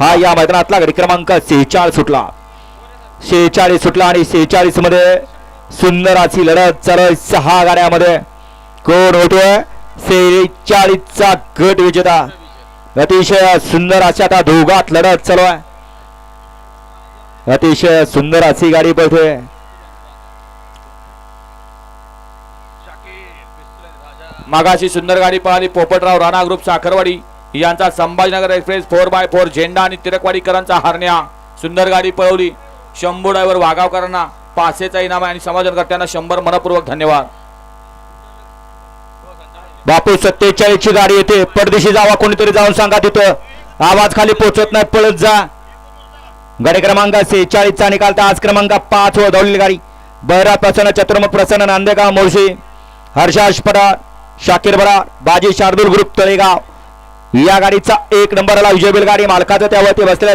हा या मैदानातला गडी क्रमांक सेहेचाळीस सुटला. शेहेचाळीस सुटला आणि शेहेचाळीसमध्ये सुंदर अशी लढत चालू आहे सहा गाड्यामध्ये कोण होतोय सेहेचाळीसचा गट विजेता. अतिशय सुंदर अशा आता दोघात लढत चालू आहे. अतिशय सुंदर अशी गाडी पळते मागाशी सुंदर गाडी पळाली पोपटराव राणा ग्रुप साखरवाडी. यांचा Sambhajinagar express four by four झेंडा आणि तिरकवाडीकरांचा हरण्या. सुंदर गाडी पळवली. शंभू ड्रायव्हर वाघावकरांना पाचशेचा इनाम आहे आणि समाजकर्त्यांना शंभर मनपूर्वक धन्यवाद. बापू सत्तेचाळीसची गाडी येते. परदेशी जावा कोणीतरी जाऊन सांगा तिथं. आवाज खाली पोहोचत नाही पळत जा. गाडी क्रमांक सेहेचाळीसचा निकाल तर आज क्रमांक पाच व धावलेली गाडी. बहरा प्रसन्न चतुर्मुख प्रसन्न नांदेगाव मोळशी हर्षाश परार शाकीर बरार बाजी शार्दूल ग्रुप तळेगाव. या गाडीचा एक नंबरला विजय बैलगाडी मालकाचं त्यावरती बसलेल्या